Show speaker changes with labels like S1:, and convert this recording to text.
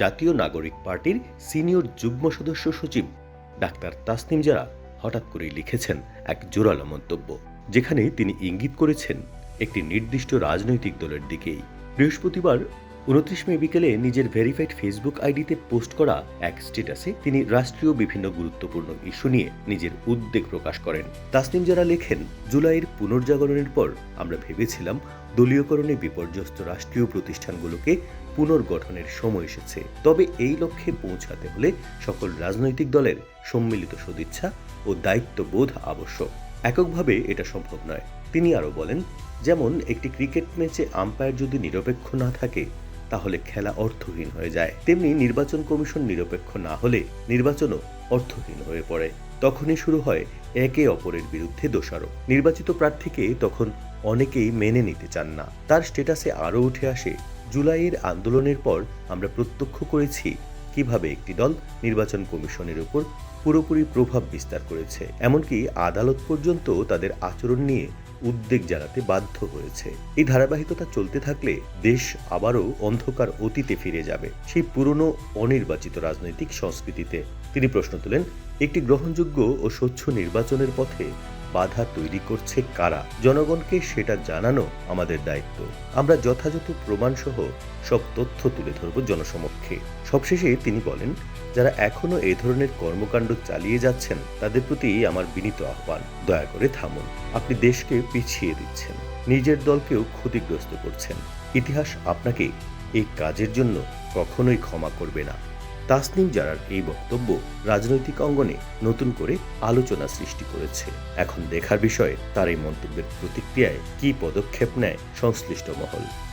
S1: জাতীয় নাগরিক পার্টির সিনিয়র যুগ্ম সদস্য সচিব ডাক্তার তাসনিম জারা হঠাৎ করেই লিখেছেন এক জোরালো মন্তব্য, যেখানে তিনি ইঙ্গিত করেছেন একটি নির্দিষ্ট রাজনৈতিক দলের দিকেই। বৃহস্পতিবার উনত্রিশ মে বিকেলে নিজের ভেরিফাইড ফেসবুক আইডিতে পোস্ট করা এক স্ট্যাটাসে তিনি রাষ্ট্রীয় বিভিন্ন গুরুত্বপূর্ণ ইস্যু নিয়ে নিজের উদ্বেগ প্রকাশ করেন। তাসনিম যারা লেখেন, জুলাইয়ের পুনর্জাগরণের পর আমরা ভেবেছিলাম দলীয়করণে বিপর্যস্ত রাষ্ট্রীয় প্রতিষ্ঠানগুলোকে পুনর্গঠনের সময় এসেছে। তবে এই লক্ষ্যে পৌঁছাতে হলে সকল রাজনৈতিক দলের সম্মিলিত সদিচ্ছা ও দায়িত্ববোধ আবশ্যক। এককভাবে এটা সম্ভব নয়। তিনি আরও বলেন, যেমন একটি ক্রিকেট ম্যাচে আম্পায়ার যদি নিরপেক্ষ না থাকে তাহলে খেলা অর্থহীন হয়ে যায়। তেমনি নির্বাচন কমিশন নিরপেক্ষ না হলে নির্বাচনও অর্থহীন হয়ে পড়ে। তখনই শুরু হয় একে অপরের বিরুদ্ধে দোষারোপ। নির্বাচিত প্রার্থীকে তখন অনেকেই মেনে নিতে চান না। তার স্টেটাসে আরও উঠে আসে, জুলাইয়ের আন্দোলনের পর আমরা প্রত্যক্ষ করেছি কীভাবে একটি দল নির্বাচন কমিশনের উপর পুরোপুরি প্রভাব বিস্তার করেছে। এমনকি আদালত পর্যন্ত তাদের আচরণ নিয়ে উদ্বেগ জানাতে বাধ্য হয়েছে। এই ধারাবাহিকতা চলতে থাকলে দেশ আবারও অন্ধকার অতীতে ফিরে যাবে। সেই পুরনো, অনির্বাচিত রাজনৈতিক সংস্কৃতিতে। তিনি প্রশ্ন তোলেন, একটি গ্রহণযোগ্য ও স্বচ্ছ নির্বাচনের পথে বাধা তৈরি করছে কারা? জনগণকে সেটা জানানো আমাদের দায়িত্ব। আমরা যথাযথ প্রমাণসহ সব তথ্য তুলে ধরব জনসমক্ষে। সবশেষে তিনি বলেন যারা এখনও এই ধরনের কর্মকাণ্ড চালিয়ে যাচ্ছেন, তাদের প্রতি আমার বিনীত আহ্বান। দয়া করে থামুন। আপনি দেশকে পিছিয়ে দিচ্ছেন। নিজের দলকেও ক্ষতিগ্রস্ত করছেন। ইতিহাস আপনাকে এই কাজের জন্য কখনোই ক্ষমা করবে না। তাসনিম জারার এই বক্তব্য রাজনৈতিক অঙ্গনে নতুন করে আলোচনা সৃষ্টি করেছে। এখন দেখার বিষয়ে তার এই মন্তব্যের প্রতিক্রিয়ায় কী পদক্ষেপ নেয় সংশ্লিষ্ট মহল?